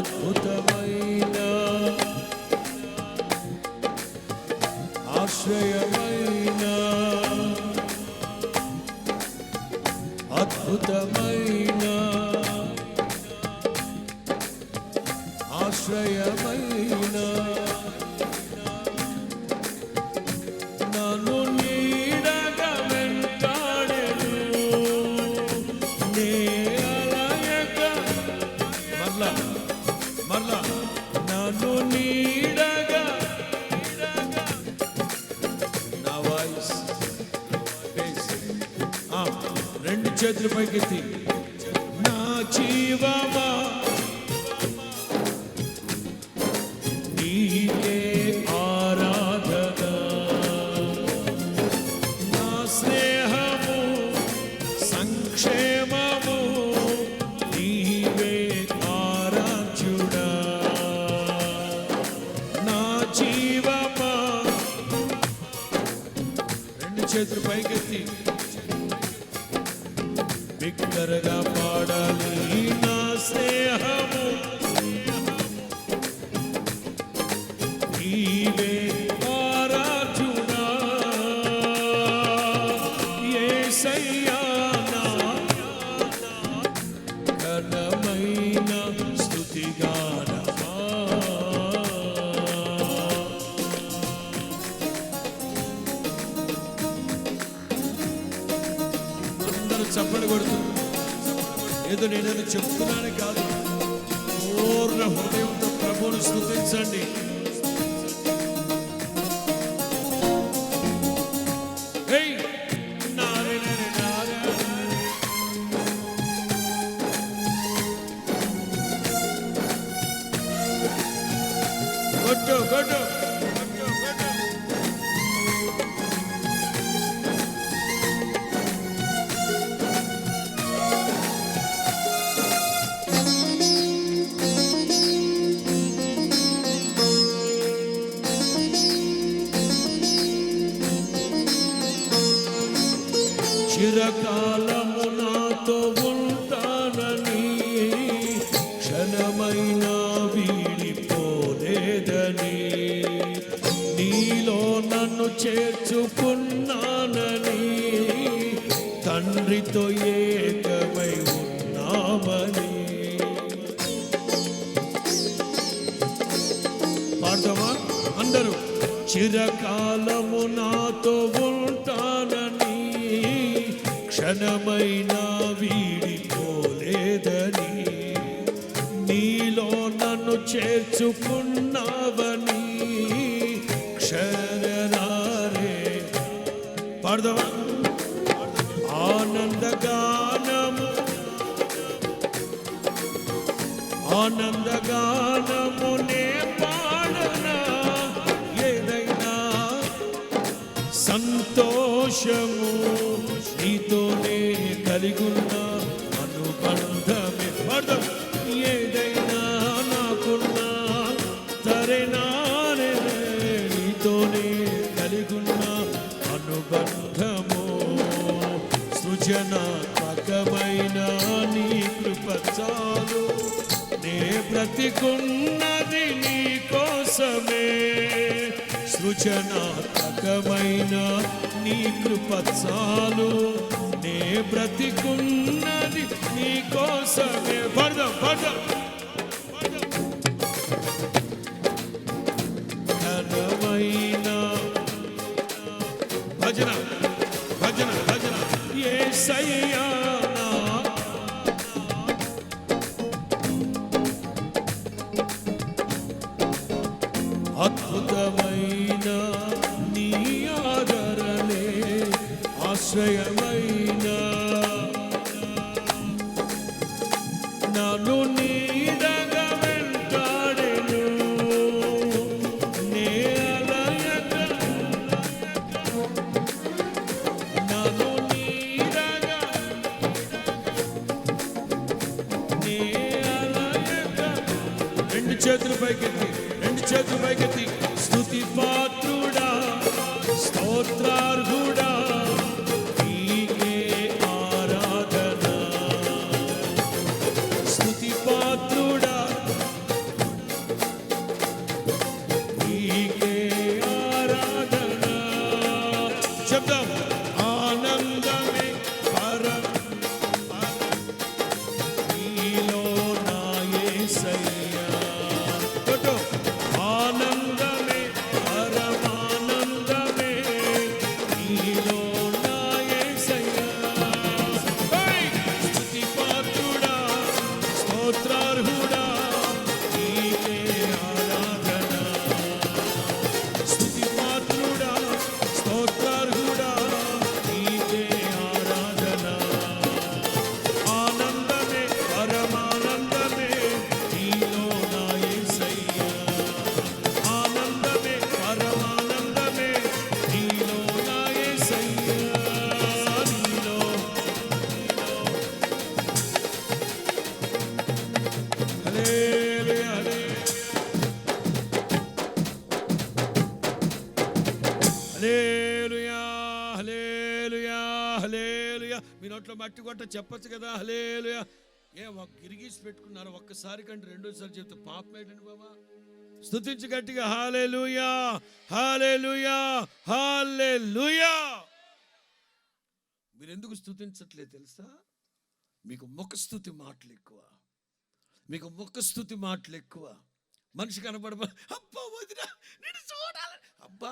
అద్భుతమైన ఆశ్రయమైన అద్భుతమైన ఆశ్రయమైన రెండు చేతులు పైకెత్తి నా బిగ్గరగా పాడాలి నా స్నేహము అందరూ చప్పలు కొడుతూ. ఏదో నేనేదో చెప్తున్నాను కాదు. పూర్ణ హృదయంతో ప్రభువును స్థుతించండి చిరకాలము నాతో ఉంటానని క్షణమైన వీడిపోలేదని. నీలో నన్ను చేర్చుకున్నానని తండ్రితో ఏకమై ఉన్నామని. పాడదామా అందరూ చిరకాలము నాతో ఉంటానని క్షణమైన వీడిపోలేదని నీలో నన్ను చేర్చుకున్నావని. క్షణరారే. పాడదామా? ఆనందగానము. ఆనందగానమునే పాడనా. ఏదైనా సంతోషము తరెనానే నీతోనే కలిగున్న అనుబంధము. సృజనాత్మకమైన నీ కృపచాలు నే బ్రతికున్నది నీ కోసమే. సృజనాత్మకమైన నీ కృపచాలు నే బ్రతికున్నది నీ కోసమే. పడదాం పడదాం. నన్ను నీడగా వెంటాడెను. నే నన్ను నీడగా నే రెండు చేతులు పైకెత్తి రెండు చేతులు పైకెత్తి. పాత్రుడా స్తోత్రార్హుడా. హలేలుయా హల్లెలూయా. మీ నోట్లో మట్టి కొట్ట చెప్పచ్చు కదా హలేలుయా ఏ ఒక గిరిగీసి పెట్టుకున్నారు. ఒక్కసారి కంటే రెండోసారి చెప్తే పాపం ఏంటండి బాబా? స్థుతించి గట్టిగా హాలేలుయా హాలేలుయా హాలేలుయా మీరు ఎందుకు స్తుతించట్లేదు తెలుసా? మీకు ముఖస్థుతి మాటలు ఎక్కువ. మీకు ముఖస్థుతి మాటలు ఎక్కువ. మనిషి కనపడబ అబ్బా వదిన నేను చూడాలి అబ్బా